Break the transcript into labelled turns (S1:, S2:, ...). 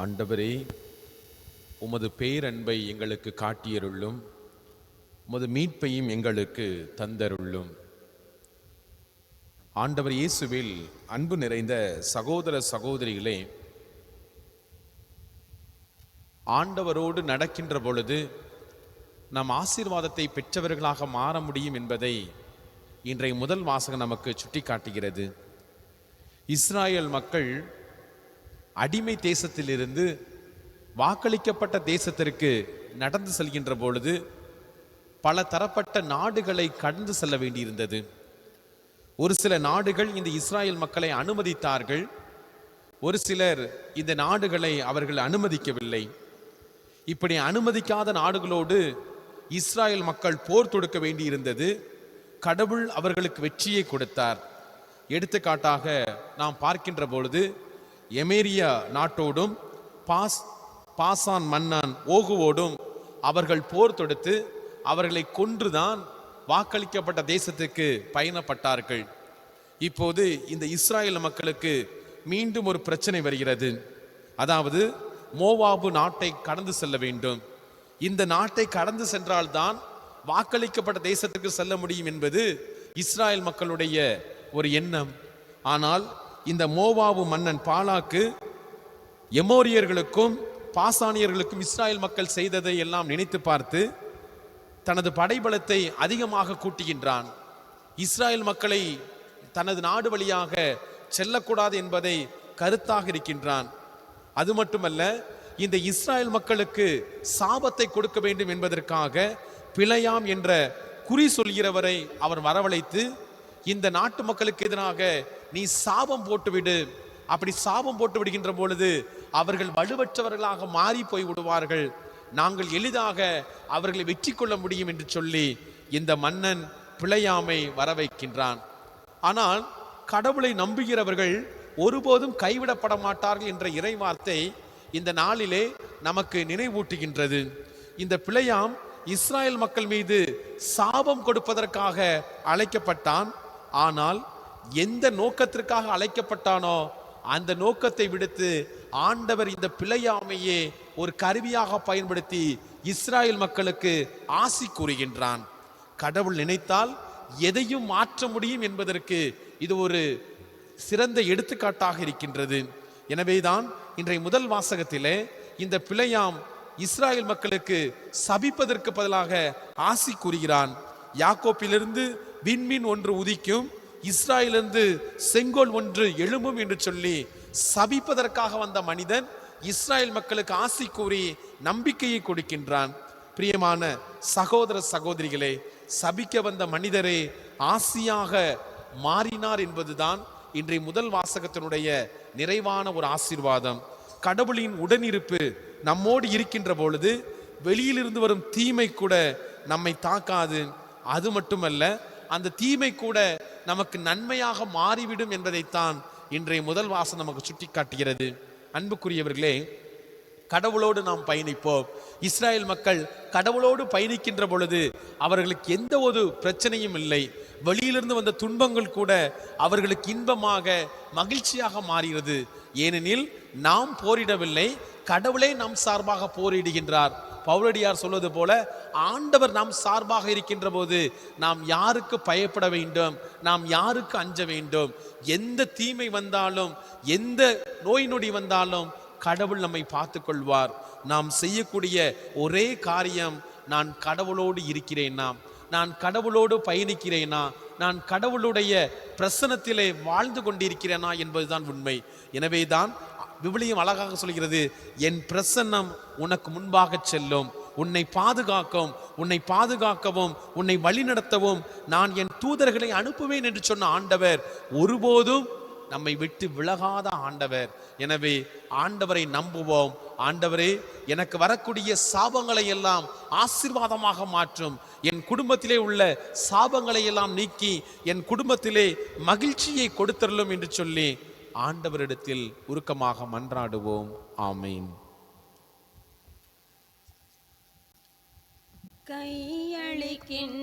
S1: ஆண்டவரே உமது பேரன்பை எங்களுக்கு காட்டியருள்ளும் உமது மீட்பையும் எங்களுக்கு தந்தருள்ளும் ஆண்டவர் இயேசுவில் அன்பு நிறைந்த சகோதர சகோதரிகளே ஆண்டவரோடு நடக்கின்ற பொழுது நாம் ஆசீர்வாதத்தை பெற்றவர்களாக மாற முடியும் என்பதை இன்றைய முதல் வாசகம் நமக்கு சுட்டிக்காட்டுகிறது. இஸ்ராயேல் மக்கள் அடிமை தேசத்திலிருந்து வாக்களிக்கப்பட்ட தேசத்திற்கு நடந்து செல்கின்ற பொழுது பல தரப்பட்ட நாடுகளை கடந்து செல்ல வேண்டியிருந்தது. ஒரு சில நாடுகள் இந்த இஸ்ராயல் மக்களை அனுமதித்தார்கள். ஒரு சிலர் இந்த நாடுகளை அவர்கள் அனுமதிக்கவில்லை. இப்படி அனுமதிக்காத நாடுகளோடு இஸ்ராயல் மக்கள் போர் தொடுக்க வேண்டியிருந்தது. கடவுள் அவர்களுக்கு வெற்றியை கொடுத்தார். எடுத்துக்காட்டாக நாம் பார்க்கின்ற பொழுது எமேரியா நாட்டோடும் பாஸ் பாசான் மன்னான் ஓகுவோடும் அவர்கள் போர் தொடுத்து அவர்களை கொன்றுதான் வாக்களிக்கப்பட்ட தேசத்துக்கு பயணப்பட்டார்கள். இப்போது இந்த இஸ்ராயல் மக்களுக்கு மீண்டும் ஒரு பிரச்சனை வருகிறது. அதாவது மோவாபு நாட்டை கடந்து செல்ல வேண்டும். இந்த நாட்டை கடந்து சென்றால்தான் வாக்களிக்கப்பட்ட தேசத்துக்கு செல்ல முடியும் என்பது இஸ்ராயல் மக்களுடைய ஒரு எண்ணம். ஆனால் இந்த மோவாவு மன்னன் பாலாக்கு எமோரியர்களுக்கும் பாசானியர்களுக்கும் இஸ்ராயல் மக்கள் செய்ததை எல்லாம் நினைத்து பார்த்து தனது படைபலத்தை அதிகமாக கூட்டுகின்றான். இஸ்ராயல் மக்களை தனது நாடு வழியாக செல்லக்கூடாது என்பதை கருத்தாக இருக்கின்றான். அது மட்டுமல்ல இந்த இஸ்ராயல் மக்களுக்கு சாபத்தை கொடுக்க வேண்டும் என்பதற்காக பிழையாம் என்ற குறி சொல்கிறவரை அவர் வரவழைத்து இந்த நாட்டு மக்களுக்கு எதிராக நீ சாபம் போட்டுவிடு. அப்படி சாபம் போட்டு விடுகின்ற பொழுது அவர்கள் வலுவற்றவர்களாக மாறி போய் விடுவார்கள். நாங்கள் எளிதாக அவர்களை வெற்றி கொள்ள முடியும் என்று சொல்லி இந்த மன்னன் பிழையாமை வர வைக்கின்றான் ஆனால் கடவுளை நம்புகிறவர்கள் ஒருபோதும் கைவிடப்பட மாட்டார்கள் என்ற இறைவார்த்தை இந்த நாளிலே நமக்கு நினைவூட்டுகின்றது. இந்த பிழையாம் இஸ்ராயல் மக்கள் மீது சாபம் கொடுப்பதற்காக அழைக்கப்பட்டான். ஆனால் எந்த நோக்கத்திற்காக அழைக்கப்பட்டானோ அந்த நோக்கத்தை விடுத்து ஆண்டவர் இந்த பிழையாமையே ஒரு கருவியாக பயன்படுத்தி இஸ்ராயல் மக்களுக்கு ஆசி கூறுகின்றான். கடவுள் நினைத்தால் எதையும் மாற்ற முடியும் என்பதற்கு இது ஒரு சிறந்த எடுத்துக்காட்டாக இருக்கின்றது. எனவேதான் இன்றைய முதல் வாசகத்திலே இந்த பிழையாம் இஸ்ராயல் மக்களுக்கு சபிப்பதற்கு பதிலாக ஆசி கூறுகிறான். யாக்கோப்பிலிருந்து விண்மீன் ஒன்று உதிக்கும் இஸ்ராயிலிருந்து செங்கோல் ஒன்று எழும்பும் என்று சொல்லி சபிப்பதற்காக வந்த மனிதன் இஸ்ராயல் மக்களுக்கு ஆசி கூறி நம்பிக்கையை கொடுக்கின்றான். பிரியமான சகோதர சகோதரிகளே சபிக்க வந்த மனிதரே ஆசியாக மாறினார் என்பதுதான் இன்றைய முதல் வாசகத்தினுடைய நிறைவான ஒரு ஆசீர்வாதம். கடவுளின் உடனிருப்பு நம்மோடு இருக்கின்ற பொழுது வெளியிலிருந்து வரும் தீமை கூட நம்மை தாக்காது. அது மட்டுமல்ல அந்த தீமை கூட நமக்கு நன்மையாக மாறிவிடும் என்பதைத்தான் இன்றைய முதல் வாசம் நமக்கு சுட்டி காட்டுகிறது அன்புக்குரியவர்களே கடவுளோடு நாம் பயணிப்போம். இஸ்ராயேல் மக்கள் கடவுளோடு பயணிக்கின்ற பொழுது அவர்களுக்கு எந்த ஒரு பிரச்சனையும் இல்லை. வெளியிலிருந்து வந்த துன்பங்கள் கூட அவர்களுக்கு இன்பமாக மகிழ்ச்சியாக மாறுகிறது ஏனெனில் நாம் போரிடவில்லை கடவுளே நம் சார்பாக போரிடுகின்றார். பவுலடியார் சொல்வது போல ஆண்டவர் நாம் சார்பாக இருக்கின்ற போது நாம் யாருக்கு பயப்பட வேண்டும் நாம் யாருக்கு அஞ்ச வேண்டும் எந்த தீமை வந்தாலும் எந்த நோய் நொடி வந்தாலும் கடவுள் நம்மை பார்த்து கொள்வார். நாம் செய்யக்கூடிய ஒரே காரியம் நான் கடவுளோடு இருக்கிறேன் நாம் நான் கடவுளோடு பயணிக்கிறேனா? நான் கடவுளுடைய பிரசனத்திலே வாழ்ந்து கொண்டிருக்கிறேனா என்பதுதான் உண்மை. எனவே தான் விவிலியம் அழகாக சொல்கிறது என் பிரசன்னம் உனக்கு முன்பாக செல்லும். உன்னை பாதுகாக்கும் உன்னை பாதுகாக்கவும் உன்னை வழிநடத்தவும் நான் என் தூதர்களை அனுப்புவேன் என்று சொன்ன ஆண்டவர் ஒருபோதும் நம்மை விட்டு விலகாத ஆண்டவர். எனவே ஆண்டவரை நம்புவோம். ஆண்டவரே எனக்கு வரக்கூடிய சாபங்களை எல்லாம் ஆசீர்வாதமாக மாற்றும். என் குடும்பத்திலே உள்ள சாபங்களை எல்லாம் நீக்கி என் குடும்பத்திலே மகிழ்ச்சியை கொடுத்தரலும் என்று சொல்லி ஆண்டவரிடத்தில் உருக்கமாக மன்றாடுவோம். ஆமீன்.
S2: கையளிக்கின்